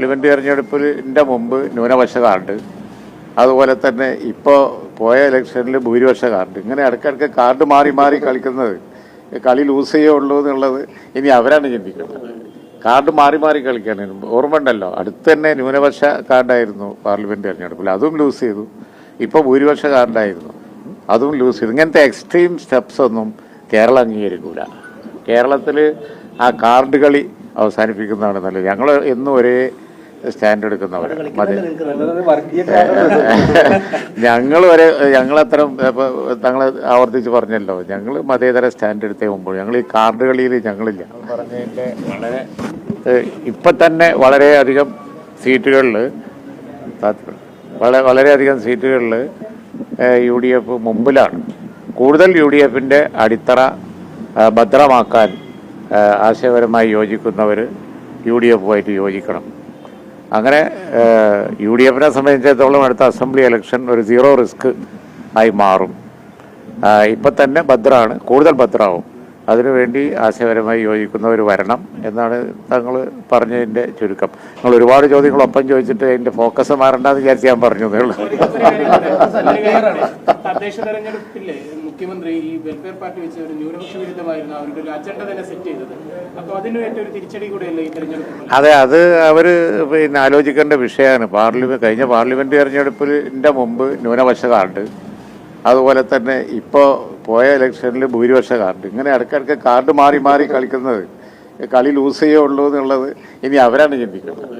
Parliament തെരഞ്ഞെടുപ്പിന്റെ മുമ്പ് ന്യൂനപക്ഷ കാർഡ് അതുപോലെ തന്നെ ഇപ്പോൾ പോയ ഇലക്ഷനിൽ ഭൂരിപക്ഷ കാർഡ് ഇങ്ങനെ ഇടയ്ക്കിടയ്ക്ക് കാർഡ് മാറി മാറി കളിക്കുന്നത് കളി ലൂസ് ചെയ്യേ ഉള്ളൂ എന്നുള്ളത് ഇനി അവരാണ് ചിന്തിക്കുന്നത്. കാർഡ് മാറി മാറി കളിക്കാണ്. ഓർമ്മ ഉണ്ടല്ലോ അടുത്ത് തന്നെ ന്യൂനപക്ഷ കാർഡായിരുന്നു പാർലമെന്റ് തെരഞ്ഞെടുപ്പിൽ അതും ലൂസ് ചെയ്തു. ഇപ്പോൾ ഭൂരിപക്ഷ കാർഡായിരുന്നു അതും ലൂസ് ചെയ്തു. ഇങ്ങനത്തെ എക്സ്ട്രീം സ്റ്റെപ്സ് ഒന്നും കേരളം അംഗീകരിക്കൂല. കേരളത്തിൽ ആ കാർഡ് കളി അവസാനിപ്പിക്കുന്നതാണ് നല്ലത്. ഞങ്ങൾ എന്നും ഒരേ സ്റ്റാൻഡ് എടുക്കുന്നവർ മതി. ഞങ്ങൾ വരെ ഞങ്ങളത്ര തങ്ങൾ ആവർത്തിച്ച് പറഞ്ഞല്ലോ. ഞങ്ങൾ മതേതര സ്റ്റാൻഡ് എടുത്തേ മുമ്പ് ഞങ്ങൾ ഈ കാർഡ് കളിയിൽ ഞങ്ങളില്ല. ഇപ്പം തന്നെ വളരെയധികം സീറ്റുകളിൽ വളരെ വളരെയധികം സീറ്റുകളിൽ യു ഡി എഫ് മുമ്പിലാണ്. കൂടുതൽ യു ഡി എഫിന്റെ അടിത്തറ ഭദ്രമാക്കാൻ ആശയപരമായി യോജിക്കുന്നവർ യു ഡി എഫുമായിട്ട് യോജിക്കണം. അങ്ങനെ യു ഡി എഫിനെ സംബന്ധിച്ചിടത്തോളം അടുത്ത അസംബ്ലി ഇലക്ഷൻ ഒരു സീറോ റിസ്ക് ആയി മാറും. ഇപ്പം തന്നെ ഭദ്രമാണ് കൂടുതൽ ഭദ്രമാവും അതിനുവേണ്ടി ആശയപരമായി യോജിക്കുന്നവർ വരണം എന്നാണ് തങ്ങൾ പറഞ്ഞതിന്റെ ചുരുക്കം. നിങ്ങൾ ഒരുപാട് ചോദ്യങ്ങൾ ഒപ്പം ചോദിച്ചിട്ട് അതിന്റെ ഫോക്കസ് മാറണ്ടെന്ന് വിചാരിച്ച് ഞാൻ പറഞ്ഞു തദ്ദേശ തെരഞ്ഞെടുപ്പിലെ മുഖ്യമന്ത്രി ഈ വെൽഫെയർ പാർട്ടി വെച്ച് ഒരു ന്യൂനപക്ഷ വിരുദ്ധമായിരുന്നു അവരുടെ ഒരു അജണ്ട തന്നെ സെറ്റ് ചെയ്തത്. അപ്പൊ അതിന് ഏറ്റവും ഒരു തിരിച്ചടി കൂടെയല്ലേ ഈ തെരഞ്ഞെടുപ്പ് അതെ അത് അവർ പിന്നെ ആലോചിക്കേണ്ട വിഷയമാണ്. പാർലമെന്റ് കഴിഞ്ഞ പാർലമെന്റ് തെരഞ്ഞെടുപ്പിന്റെ മുമ്പ് ന്യൂനപക്ഷ കാർഡ് അതുപോലെ തന്നെ ഇപ്പോൾ പോയ ഇലക്ഷനിൽ ഭൂരിപക്ഷ കാർഡ്. ഇങ്ങനെ ഇടയ്ക്കിടയ്ക്ക് കാർഡ് മാറി മാറി കളിക്കുന്നത്. കളി ലൂസ് ചെയ്യേ ഉള്ളൂ എന്നുള്ളത് ഇനി അവരാണ് ചിന്തിക്കുന്നത്.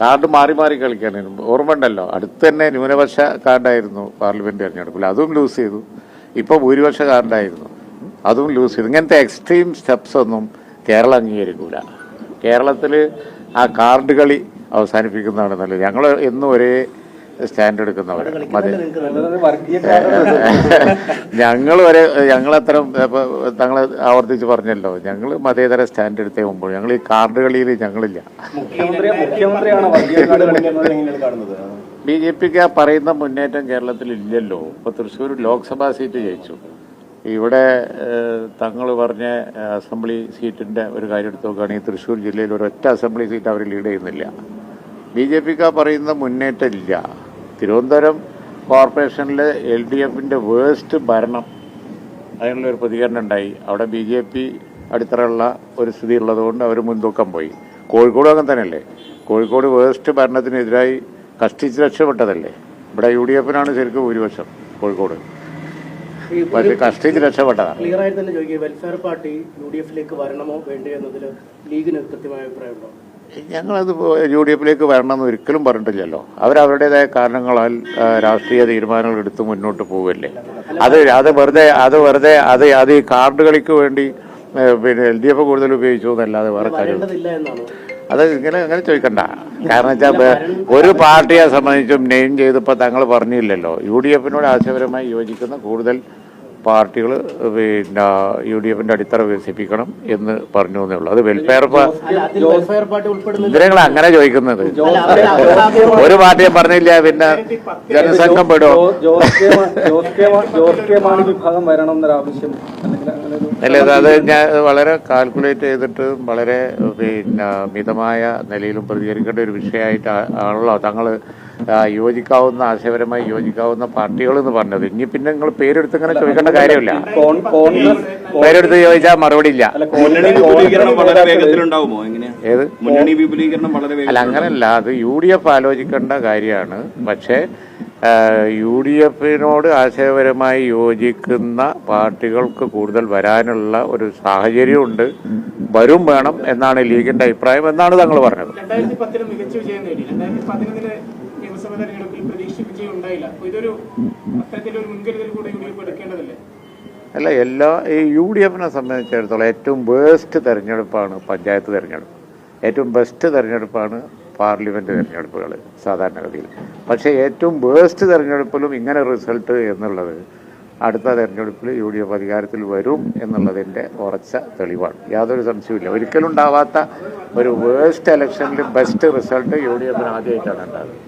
കാർഡ് മാറി മാറി കളിക്കാനായിരുന്നു ഓർമ്മ ഉണ്ടല്ലോ അടുത്ത് തന്നെ ന്യൂനപക്ഷ കാർഡായിരുന്നു പാർലമെന്റ് തെരഞ്ഞെടുപ്പിൽ. അതും ലൂസ് ചെയ്തു. ഇപ്പോൾ ഭൂരിപക്ഷ കാർഡായിരുന്നു. അതും ലൂസ് ചെയ്തു. ഇങ്ങനത്തെ എക്സ്ട്രീം സ്റ്റെപ്സ് ഒന്നും കേരളം അംഗീകരിക്കൂല. കേരളത്തിൽ ആ കാർഡ് കളി അവസാനിപ്പിക്കുന്നതാണ് നല്ലത്. ഞങ്ങൾ എന്നും ഒരേ സ്റ്റാൻഡ് എടുക്കുന്നവർ മതി. ഞങ്ങൾ വരെ ഞങ്ങളത്ര തങ്ങൾ ആവർത്തിച്ച് പറഞ്ഞല്ലോ ഞങ്ങൾ മതേതര സ്റ്റാൻഡ് എടുത്തേ മുമ്പ് ഞങ്ങൾ ഈ കാർഡ് കളിയിൽ ഞങ്ങളില്ല. ബി ജെ പിക്ക് ആ പറയുന്ന മുന്നേറ്റം കേരളത്തിൽ ഇല്ലല്ലോ. ഇപ്പൊ തൃശ്ശൂർ ലോക്സഭാ സീറ്റ് ജയിച്ചു. ഇവിടെ തങ്ങൾ പറഞ്ഞ അസംബ്ലി സീറ്റിന്റെ ഒരു കാര്യം എടുത്ത് നോക്കുകയാണെങ്കിൽ തൃശ്ശൂർ ജില്ലയിൽ ഒരൊറ്റ അസംബ്ലി സീറ്റ് അവർ ലീഡ് ചെയ്യുന്നില്ല. ബി ജെ പിക്ക് ആ പറയുന്ന മുന്നേറ്റം ഇല്ല. തിരുവനന്തപുരം കോർപ്പറേഷനിലെ എൽ ഡി എഫിന്റെ വേസ്റ്റ് ഭരണം അതിനുള്ള ഒരു പ്രതികരണം ഉണ്ടായി. അവിടെ ബി ജെ പി അടിത്തറയുള്ള ഒരു സ്ഥിതി ഉള്ളതുകൊണ്ട് അവർ മുൻതൂക്കം പോയി. കോഴിക്കോട് അങ്ങനെ തന്നെയല്ലേ? കോഴിക്കോട് വേസ്റ്റ് ഭരണത്തിനെതിരായി കഷ്ടിച്ച് രക്ഷപ്പെട്ടതല്ലേ? ഇവിടെ യു ഡി എഫിനാണ് ശരിക്കും ഭൂരിപക്ഷം കോഴിക്കോട്. പക്ഷേ കഷ്ടിച്ച് രക്ഷപ്പെട്ടതാണ്. ക്ലിയർ ആയിട്ട് തന്നെ ചോദിക്കുക വെൽഫെയർ പാർട്ടി യു ഡി എഫിലേക്ക് വരണമോ വേണ്ടേ എന്നതിൽ ലീഗിന് കൃത്യമായ അഭിപ്രായമുണ്ടോ? ഞങ്ങളത് യു ഡി എഫിലേക്ക് വരണമെന്ന് ഒരിക്കലും പറഞ്ഞിട്ടില്ലല്ലോ. അവരവരുടേതായ കാരണങ്ങളാൽ രാഷ്ട്രീയ തീരുമാനങ്ങൾ എടുത്ത് മുന്നോട്ട് പോവല്ലേ. അത് അത് വെറുതെ അത് വെറുതെ അത് അത് ഈ കാർഡ് കളിക്ക് വേണ്ടി പിന്നെ എൽ ഡി എഫ് കൂടുതൽ ഉപയോഗിച്ചു എന്നല്ലാതെ വേറെ കാര്യം അത് ഇങ്ങനെ അങ്ങനെ ചോദിക്കണ്ട. കാരണം വെച്ചാൽ ഒരു പാർട്ടിയെ സംബന്ധിച്ചും നെയിം ചെയ്തപ്പോൾ തങ്ങൾ പറഞ്ഞില്ലല്ലോ. യു ഡി എഫിനോട് ആശയപരമായി യോജിക്കുന്ന കൂടുതൽ പാർട്ടികൾ പിന്നെ യു ഡി എഫിന്റെ അടിത്തറ വികസിപ്പിക്കണം എന്ന് പറഞ്ഞു എന്നേ ഉള്ളൂ. അത് വെൽഫെയർ ഇതിനെ അങ്ങനെ ചോദിക്കുന്നത്? ഒരു പാർട്ടിയെ പറഞ്ഞില്ല പിന്നെ ജനസംഘം പെടുമോ ജോസ് കെ മാണി വിഭാഗം വരണം എന്നൊരാവശ്യം അല്ലെങ്കിൽ അല്ല അത് ഞാൻ വളരെ കാൽക്കുലേറ്റ് ചെയ്തിട്ട് വളരെ പിന്നെ മിതമായ നിലയിലും പ്രതികരിക്കേണ്ട ഒരു വിഷയമായിട്ട് ആണല്ലോ തങ്ങൾ യോജിക്കാവുന്ന ആശയപരമായി യോജിക്കാവുന്ന പാർട്ടികൾ എന്ന് പറഞ്ഞത്. ഇനി പിന്നെ നിങ്ങൾ പേരെടുത്ത് ഇങ്ങനെ ചോദിക്കേണ്ട കാര്യമില്ല. പേരെടുത്ത് ചോദിച്ചാൽ മറുപടി ഇല്ല. ഏത്? മുന്നണി വിപുലീകരണം വളരെ അല്ല അങ്ങനല്ല. അത് യു ഡി എഫ് ആലോചിക്കേണ്ട കാര്യമാണ്. പക്ഷേ യു ഡി എഫിനോട് ആശയപരമായി യോജിക്കുന്ന പാർട്ടികൾക്ക് കൂടുതൽ വരാനുള്ള ഒരു സാഹചര്യമുണ്ട്. വരും വേണം എന്നാണ് ലീഗിന്റെ അഭിപ്രായം എന്നാണ് താങ്കൾ പറഞ്ഞത്. അല്ല എല്ലാ ഈ യു ഡി എഫിനെ സംബന്ധിച്ചിടത്തോളം ഏറ്റവും ബെസ്റ്റ് തെരഞ്ഞെടുപ്പാണ് പഞ്ചായത്ത് തെരഞ്ഞെടുപ്പ്. ഏറ്റവും ബെസ്റ്റ് തെരഞ്ഞെടുപ്പാണ് പാർലമെന്റ് തെരഞ്ഞെടുപ്പുകൾ സാധാരണഗതിയിൽ. പക്ഷേ ഏറ്റവും വേസ്റ്റ് തെരഞ്ഞെടുപ്പിലും ഇങ്ങനെ റിസൾട്ട് എന്നുള്ളത് അടുത്ത തെരഞ്ഞെടുപ്പിൽ യു ഡി എഫ് അധികാരത്തിൽ വരും എന്നുള്ളതിന്റെ ഉറച്ച തെളിവാണ്. യാതൊരു സംശയവുമില്ല. ഒരിക്കലും ഉണ്ടാവാത്ത ഒരു വേസ്റ്റ് ഇലക്ഷനിൽ ബെസ്റ്റ് റിസൾട്ട് യു ഡി എഫിന് ആദ്യമായിട്ടാണ് ഉണ്ടാകുന്നത്